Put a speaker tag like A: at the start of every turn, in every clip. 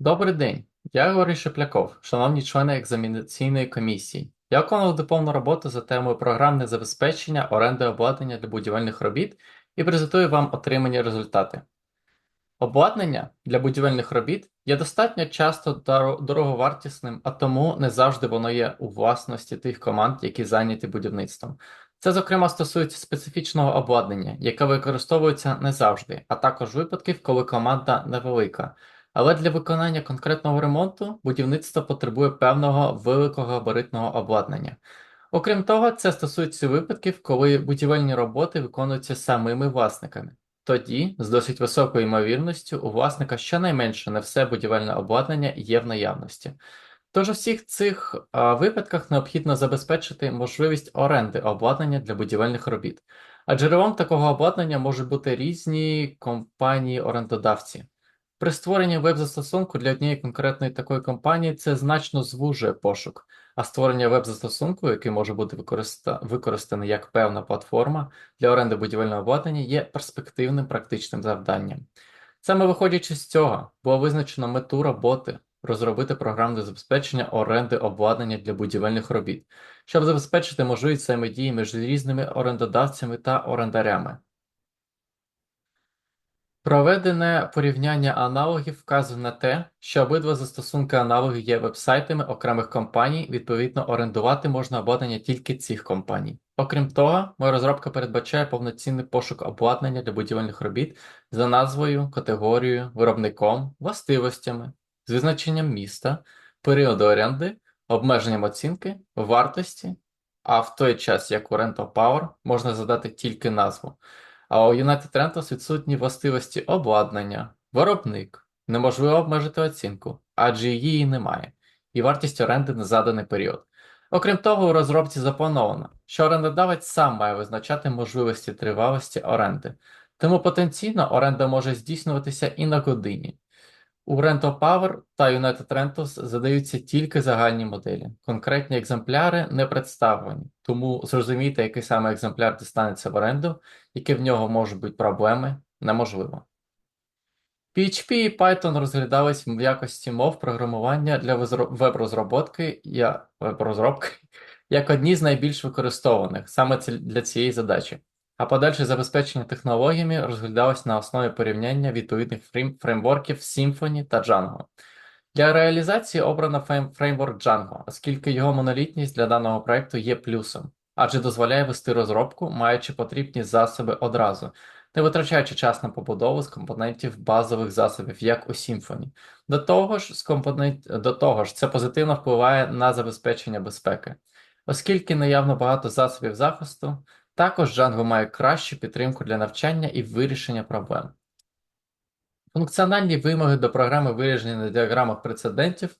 A: Добрий день, я Григорій Шепляков, шановні члени екзамінаційної комісії. Я виконував дипломну роботу за темою програмне забезпечення оренди обладнання для будівельних робіт і презентую вам отримані результати. Обладнання для будівельних робіт є достатньо часто дороговартісним, а тому не завжди воно є у власності тих команд, які зайняті будівництвом. Це, зокрема, стосується специфічного обладнання, яке використовується не завжди, а також випадків, коли команда невелика. Але для виконання конкретного ремонту будівництво потребує певного великогабаритного обладнання. Окрім того, це стосується випадків, коли будівельні роботи виконуються самими власниками. Тоді, з досить високою ймовірністю, у власника щонайменше не все будівельне обладнання є в наявності. Тож у всіх цих а, випадках необхідно забезпечити можливість оренди обладнання для будівельних робіт. А джерелом такого обладнання можуть бути різні компанії-орендодавці. При створенні веб-застосунку для однієї конкретної такої компанії це значно звужує пошук, а створення веб-застосунку, який може бути використа... використаний як певна платформа для оренди будівельного обладнання, є перспективним практичним завданням. Саме виходячи з цього, було визначено мету роботи розробити програмне забезпечення оренди обладнання для будівельних робіт, щоб забезпечити можливість взаємодії між різними орендодавцями та орендарями. Проведене порівняння аналогів вказує на те, що обидва застосунки аналоги є вебсайтами окремих компаній, відповідно, орендувати можна обладнання тільки цих компаній. Окрім того, моя розробка передбачає повноцінний пошук обладнання для будівельних робіт за назвою, категорією, виробником, властивостями, з визначеннем міста, періоду оренди, обмеженням оцінки, вартості, а в той час, як у Rental Power, можна задати тільки назву. А у United Rentals відсутні властивості обладнання, виробник, неможливо обмежити оцінку, адже її немає, і вартість оренди на заданий період. Окрім того, у розробці заплановано, що орендодавець сам має визначати можливості тривалості оренди, тому потенційно оренда може здійснюватися і на годині. У Rental Power та United Rentals задаються тільки загальні моделі. Конкретні екземпляри не представлені, тому зрозуміти, який саме екземпляр дістанеться в оренду, які в нього можуть бути проблеми, неможливо. PHP і Python розглядались в якості мов програмування для веб-розробки веб-розробки як одні з найбільш використовуваних саме для цієї задачі, а подальше забезпечення технологіями розглядалось на основі порівняння відповідних фрейм- фреймворків Symfony та Django. Для реалізації обрано фреймворк Django, оскільки його монолітність для даного проекту є плюсом, адже дозволяє вести розробку, маючи потрібні засоби одразу, не витрачаючи час на побудову з компонентів базових засобів, як у Symfony. До того ж, з компонент... До того ж, це позитивно впливає на забезпечення безпеки. Оскільки наявно багато засобів захисту, також Django має кращу підтримку для навчання і вирішення проблем. Функціональні вимоги до програми виражені на діаграмах прецедентів.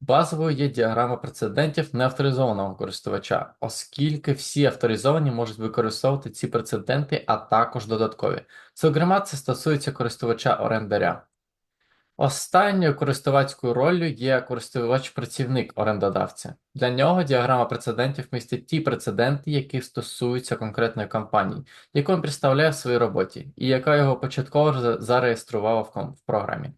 A: Базовою є діаграма прецедентів неавторизованого користувача, оскільки всі авторизовані можуть використовувати ці прецеденти, а також додаткові. Зокрема, це стосується користувача орендаря. Останньою користувацькою роллю є користувач-працівник орендодавця. Для нього діаграма прецедентів містить ті прецеденти, які стосуються конкретної компанії, яку він представляє в своїй роботі, і яка його початково зареєструвала в, програмі.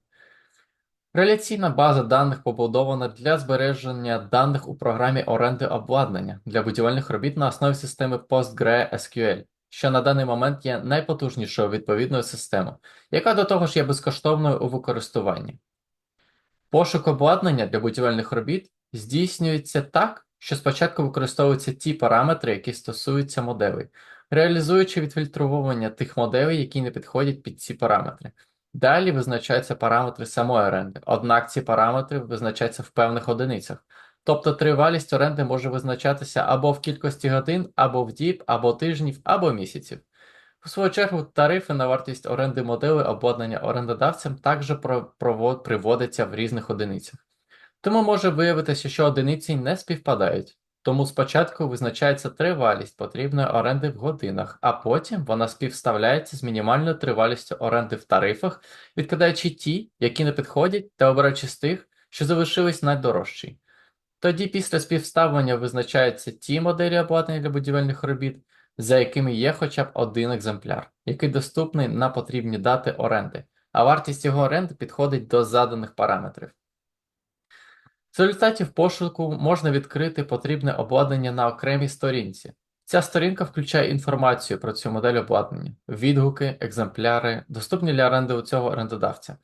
A: Реляційна база даних побудована для збереження даних у програмі оренди обладнання для будівельних робіт на основі системи PostgreSQL, що на даний момент є найпотужнішою відповідною системою, яка до того ж є безкоштовною у використуванні. Пошук обладнання для будівельних робіт здійснюється так, що спочатку використовуються ті параметри, які стосуються моделей, реалізуючи відфільтровування тих моделей, які не підходять під ці параметри. Далі визначаються параметри самої оренди, однак ці параметри визначаються в певних одиницях. Тобто тривалість оренди може визначатися або в кількості годин, або в діб, або тижнів, або місяців. У свою чергу, тарифи на вартість оренди модели обладнання орендодавцям також приводяться в різних одиницях. Тому може виявитися, що одиниці не співпадають. Тому спочатку визначається тривалість потрібної оренди в годинах, а потім вона співставляється з мінімальною тривалістю оренди в тарифах, відкидаючи ті, які не підходять, та обираючи з тих, що залишились найдорожчі. Тоді після співставлення визначаються ті моделі обладнання для будівельних робіт, за якими є хоча б один екземпляр, який доступний на потрібні дати оренди, а вартість його оренди підходить до заданих параметрів. В результаті в пошуку можна відкрити потрібне обладнання на окремій сторінці. Ця сторінка включає інформацію про цю модель обладнання, відгуки, екземпляри, доступні для оренди у цього орендодавця.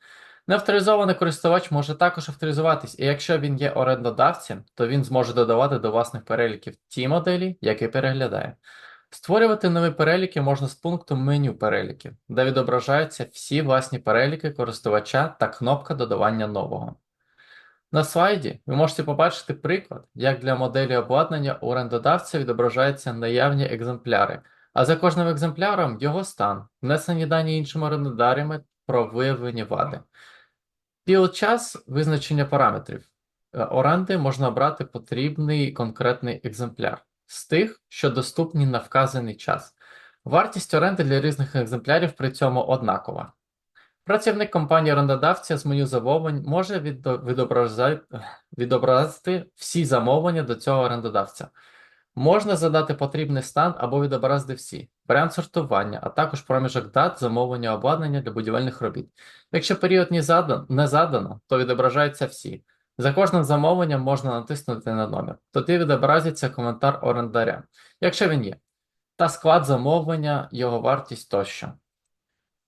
A: Неавторизований користувач може також авторизуватись, і якщо він є орендодавцем, то він зможе додавати до власних переліків ті моделі, які переглядає. Створювати нові переліки можна з пункту меню переліків, де відображаються всі власні переліки користувача та кнопка додавання нового. На слайді ви можете побачити приклад, як для моделі обладнання у орендодавця відображаються наявні екземпляри, а за кожним екземпляром його стан, внесені дані іншими орендарями про виявлені вади. Під час визначення параметрів е, оренди можна обрати потрібний конкретний екземпляр з тих, що доступні на вказаний час. Вартість оренди для різних екземплярів при цьому однакова. Працівник компанії орендодавця з меню замовлень може відобразити всі замовлення до цього орендодавця. Можна задати потрібний стан або відобразити всі, варіант сортування, а також проміжок дат замовлення обладнання для будівельних робіт. Якщо період не задано, не задано, то відображаються всі. За кожним замовленням можна натиснути на номер. Тоді відобразиться коментар орендаря, якщо він є, та склад замовлення, його вартість тощо.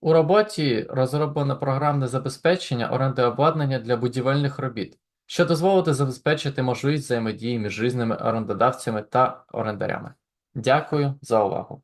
A: У роботі розроблено програмне забезпечення оренди обладнання для будівельних робіт, що дозволить забезпечити можливість взаємодії між різними орендодавцями та орендарями. Дякую за увагу.